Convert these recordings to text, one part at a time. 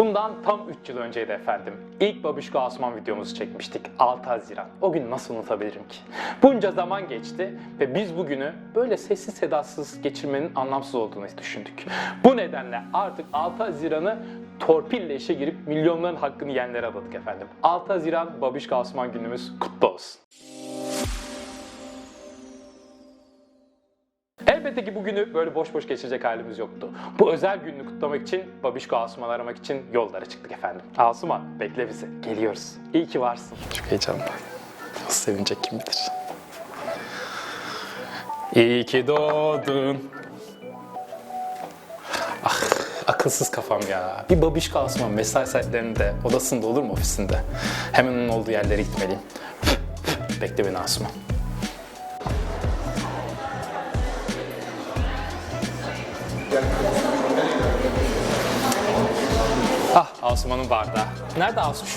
Bundan tam 3 yıl önceydi efendim. İlk Babişko Asman videomuzu çekmiştik 6 Haziran. O gün nasıl unutabilirim ki? Bunca zaman geçti ve biz bugünü böyle sessiz sedasız geçirmenin anlamsız olduğunu düşündük. Bu nedenle artık 6 Haziran'ı torpille işe girip milyonların hakkını yiyenlere adadık efendim. 6 Haziran Babişko Asman günümüz kutlu olsun. Elbette ki bugünü böyle boş boş geçirecek halimiz yoktu. Bu özel gününü kutlamak için Babişko Asuman'ı aramak için yollara çıktık efendim. Asuman bekle bizi. Geliyoruz. İyi ki varsın. Çok heyecanlı. Nasıl sevinecek kim bilir. İyi ki doğdun. Ah akılsız kafam ya. Bir Babişko Asuman mesai saatlerinde odasında olur mu ofisinde? Hemen onun olduğu yerlere gitmeliyim. Bekle beni Asuman. Ah Asuman'ın bardağı. Nerede Asuş?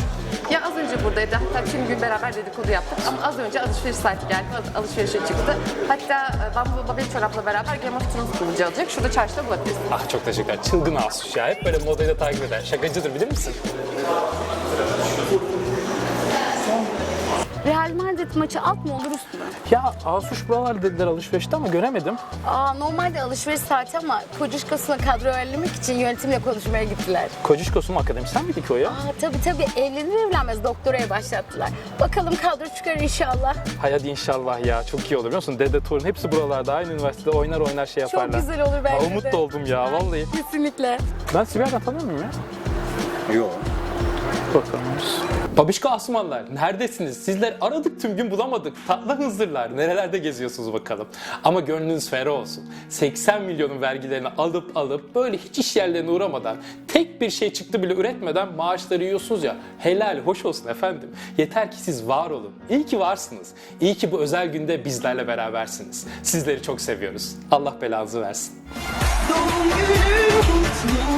Ya az önce buradaydı. Hatta bütün gün beraber dedikodu yaptık. Ama az önce alışveriş saati geldi. Al- Alışverişe çıktı. Hatta e, ben bu Babel çorapla beraber Game of Thrones kılıcı alacak. Şurada çarşıda bulabilirsin. Ah çok teşekkürler. Çılgın Asuş ya. Hep böyle modayla takip eder. Şakacıdır bilir misin? Real Madrid maçı alt mı olur üst mü? Ya Asuş buralar dediler alışverişte ama göremedim. Aa, normalde alışveriş saati ama kocuşkasına kadro ayarlamak için yönetimle konuşmaya gittiler. Kocişkosu mu akademisyen miydi ki o ya? Aa, tabii tabii evlenir evlenmez doktoraya başlattılar. Bakalım kadro çıkar inşallah. Hay hadi inşallah ya. Çok iyi olur biliyor musun? Dede torun hepsi buralarda. Aynı üniversitede oynar oynar şey yaparlar. Çok güzel olur bence Aa, umut de. oldum ya vallahi. Kesinlikle. Ben Sibel'den tanıyor muyum ya? Yok. Bakalım. Babişko Asumanlar neredesiniz? Sizler aradık tüm gün bulamadık. Tatlı hızırlar. Nerelerde geziyorsunuz bakalım. Ama gönlünüz ferah olsun. 80 milyonun vergilerini alıp alıp böyle hiç iş yerlerine uğramadan tek bir şey çıktı bile üretmeden maaşları yiyorsunuz ya. Helal hoş olsun efendim. Yeter ki siz var olun. İyi ki varsınız. İyi ki bu özel günde bizlerle berabersiniz. Sizleri çok seviyoruz. Allah belanızı versin. Doğum günün kutlu